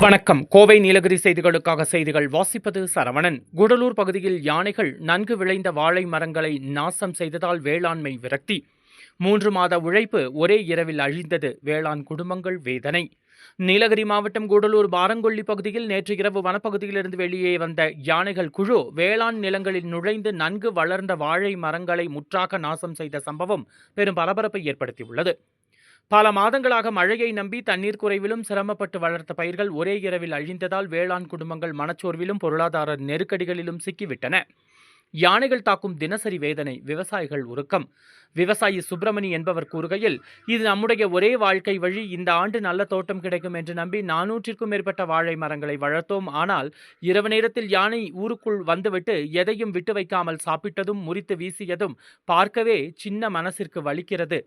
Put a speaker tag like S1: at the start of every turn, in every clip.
S1: வணக்கம். கோவை நீலகிரி செய்திகளுக்காக செய்திகள் வாசிப்பது சரவணன். குடலூர் பகுதியில் யானைகள் நன்கு விளைந்த வாழை மரங்களை நாசம் செய்ததால் வேளாண்மை விரக்தி. மூன்று மாத உழைப்பு ஒரே இரவில் அழிந்தது. வேளாண் குடும்பங்கள் வேதனை. நீலகிரி மாவட்டம் கூடலூர் பாரங்கொல்லி பகுதியில் நேற்று இரவு வனப்பகுதியிலிருந்து வெளியே வந்த யானைகள் குழு வேளாண் நிலங்களில் நுழைந்து நன்கு வளர்ந்த வாழை மரங்களை முற்றாக நாசம் செய்த சம்பவம் பெரும் பரபரப்பை ஏற்படுத்தியுள்ளது. பல மாதங்களாக மழையை நம்பி தண்ணீர் குறைவிலும் சிரமப்பட்டு வளர்த்த பயிர்கள் ஒரே இரவில் அழிந்ததால் வேளாண் குடும்பங்கள் மனச்சோர்விலும் பொருளாதார நெருக்கடிகளிலும் சிக்கிவிட்டன. யானைகள் தாக்கும் தினசரி வேதனை விவசாயிகள் உருக்கம். விவசாயி சுப்பிரமணி என்பவர் கூறுகையில் இது நம்முடைய ஒரே வாழ்க்கை வழி இந்த ஆண்டு நல்ல தோட்டம் கிடைக்கும் என்று நம்பி நானூற்றிற்கும் மேற்பட்ட வாழை மரங்களை வளர்த்தோம். ஆனால் இரவு நேரத்தில் யானை ஊருக்குள் வந்துவிட்டு எதையும் விட்டு வைக்காமல் சாப்பிட்டதும் முறித்து வீசியதும் பார்க்கவே சின்ன மனசிற்கு வலிக்கிறது.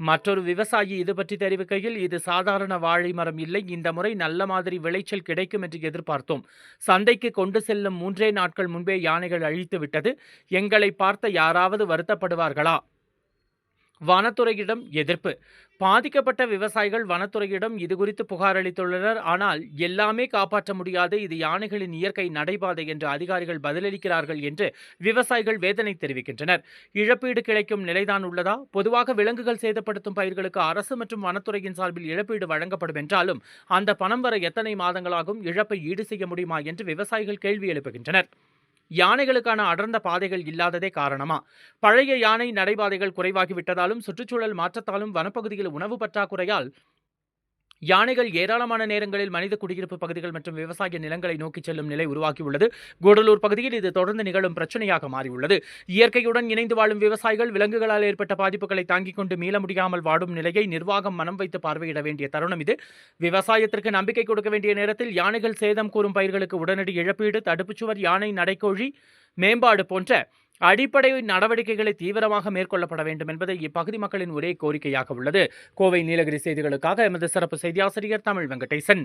S1: மற்றொரு விவசாயி இது பற்றி தெரிவிக்கையில் இது சாதாரண வாழை மரம் இல்லை இந்த முறை நல்ல மாதிரி விளைச்சல் கிடைக்கும் என்று எதிர்பார்த்தோம். சந்தைக்கு கொண்டு செல்லும் மூன்றே நாட்கள் முன்பே யானைகள் அழித்து விட்டது. எங்களை பார்த்த யாராவது வருத்தப்படுவார்களா? வனத்துறையிடம் எதிர்ப்பு. பாதிக்கப்பட்ட விவசாயிகள் வனத்துறையிடம் இதுகுறித்து புகார் அளித்துள்ளனர். ஆனால் எல்லாமே காப்பாற்ற முடியாது. இது யானைகளின் இயற்கை நடைபாதை என்று அதிகாரிகள் பதிலளிக்கிறார்கள் என்று விவசாயிகள் வேதனை தெரிவிக்கின்றனர். இழப்பீடு கிடைக்கும் நிலைதான் உள்ளதா? பொதுவாக விலங்குகள் சேதப்படுத்தும் பயிர்களுக்கு அரசு மற்றும் வனத்துறையின் சார்பில் இழப்பீடு வழங்கப்படும் என்றாலும் அந்த பணம் வர எத்தனை மாதங்களாகும்? இழப்பை ஈடு செய்ய முடியுமா? என்று விவசாயிகள் கேள்வி எழுப்புகின்றனர். யானைகளுக்கான அடர்ந்த பாதைகள் இல்லாததே காரணமா? பழைய யானை நடைபாதைகள் குறைவாகிவிட்டதாலும் சுற்றுச்சூழல் மாற்றத்தாலும் வனப்பகுதியில் உணவு பற்றாக்குறையால் யானைகள் ஏராளமான நேரங்களில் மனித குடியிருப்பு பகுதிகள் மற்றும் விவசாய நிலங்களை நோக்கி செல்லும் நிலை உருவாகியுள்ளது. கூடலூர் பகுதியில் இது தொடர்ந்து நிகழும் பிரச்சனையாக மாறியுள்ளது. இயற்கையுடன் இணைந்து வாழும் விவசாயிகள் விலங்குகளால் ஏற்பட்ட பாதிப்புகளை தாங்கிக் கொண்டு மீள முடியாமல் வாடும் நிலையை நிர்வாகம் மனம் வைத்து பார்வையிட வேண்டிய தருணம் இது. விவசாயத்திற்கு நம்பிக்கை கொடுக்க வேண்டிய நேரத்தில் யானைகள் சேதம் கூறும் பயிர்களுக்கு உடனடி இழப்பீடு தடுப்புச்சுவர் யானை நடைக்கோழி மேம்பாடு போன்ற அடிப்படை நடவடிக்கைகளை தீவிரமாக மேற்கொள்ளப்பட வேண்டும் என்பது இப்பகுதி மக்களின் ஒரே கோரிக்கையாக உள்ளது. கோவை நீலகிரி செய்திகளுக்காக எமது சிறப்பு செய்தியாசிரியர் தமிழ் வெங்கடேசன்.